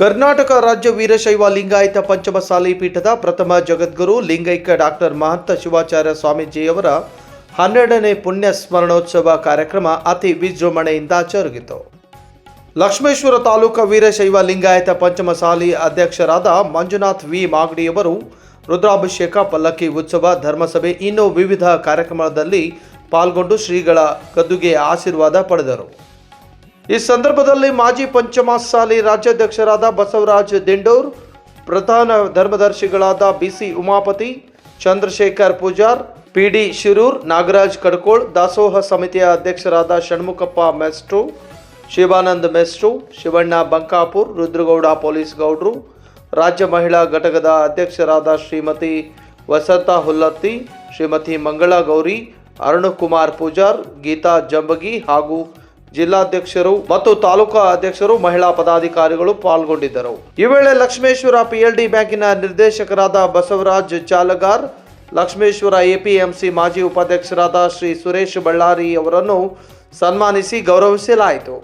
ಕರ್ನಾಟಕ ರಾಜ್ಯ ವೀರಶೈವ ಲಿಂಗಾಯತ ಪಂಚಮಸಾಲಿ ಪೀಠದ ಪ್ರಥಮ ಜಗದ್ಗುರು, ಲಿಂಗೈಕ್ಯ ಡಾಕ್ಟರ್ ಮಹಂತ ಶಿವಾಚಾರ್ಯ ಸ್ವಾಮೀಜಿಯವರ ಹನ್ನೆರಡನೇ ಪುಣ್ಯ ಸ್ಮರಣೋತ್ಸವ ಕಾರ್ಯಕ್ರಮ ಅತಿ ವಿಜೃಂಭಣೆಯಿಂದ ಜರುಗಿತು. ಲಕ್ಷ್ಮೇಶ್ವರ ತಾಲೂಕು ವೀರಶೈವ ಲಿಂಗಾಯತ ಪಂಚಮಸಾಲಿ ಅಧ್ಯಕ್ಷರಾದ ಮಂಜುನಾಥ್ ವಿ. ಮಾಗಡಿಯವರು ರುದ್ರಾಭಿಷೇಕ, ಪಲ್ಲಕ್ಕಿ ಉತ್ಸವ, ಧರ್ಮಸಭೆ ಇನ್ನೂ ವಿವಿಧ ಕಾರ್ಯಕ್ರಮದಲ್ಲಿ ಪಾಲ್ಗೊಂಡು ಶ್ರೀಗಳ ಗದ್ದುಗೆ ಆಶೀರ್ವಾದ ಪಡೆದರು. ಈ ಸಂದರ್ಭದಲ್ಲಿ ಮಾಜಿ ಪಂಚಮಸಾಲಿ ರಾಜ್ಯಾಧ್ಯಕ್ಷರಾದ ಬಸವರಾಜ್ ದಿಂಡೂರ್, ಪ್ರಧಾನ ಧರ್ಮದರ್ಶಿಗಳಾದ B C Umapati, Chandrashekhar Pujar, P D Shirur, Nagaraj Kadkol, ದಾಸೋಹ ಸಮಿತಿಯ ಅಧ್ಯಕ್ಷರಾದ ಷಣ್ಮುಖಪ್ಪ ಮೆಸ್ಟ್ರು, ಶಿವಾನಂದ್ ಮೆಸ್ಟ್ರು, ಶಿವಣ್ಣ ಬಂಕಾಪುರ್, ರುದ್ರಗೌಡ ಪೊಲೀಸ್ ಗೌಡ್ರು, ರಾಜ್ಯ ಮಹಿಳಾ ಘಟಕದ ಅಧ್ಯಕ್ಷರಾದ ಶ್ರೀಮತಿ ವಸಂತ ಹುಲ್ಲತ್ತಿ, ಶ್ರೀಮತಿ ಮಂಗಳಾ ಗೌರಿ ಅರುಣ್ ಕುಮಾರ್ ಪೂಜಾರ್, ಗೀತಾ ಜಂಬಗಿ ಹಾಗೂ ಜಿಲ್ಲಾಧ್ಯಕ್ಷರು ಮತ್ತು ತಾಲೂಕಾ ಅಧ್ಯಕ್ಷರು ಮಹಿಳಾ ಪದಾಧಿಕಾರಿಗಳು ಪಾಲ್ಗೊಂಡಿದ್ದರು. ಈ ವೇಳೆ ಲಕ್ಷ್ಮೇಶ್ವರ ಪಿಎಲ್ಡಿ ಬ್ಯಾಂಕಿನ ನಿರ್ದೇಶಕರಾದ ಬಸವರಾಜ್ ಚಾಲಗಾರ್, ಲಕ್ಷ್ಮೇಶ್ವರ ಎಪಿಎಂಸಿ ಮಾಜಿ ಉಪಾಧ್ಯಕ್ಷರಾದ ಶ್ರೀ ಸುರೇಶ್ ಬಳ್ಳಾರಿ ಅವರನ್ನು ಸನ್ಮಾನಿಸಿ ಗೌರವಿಸಲಾಯಿತು.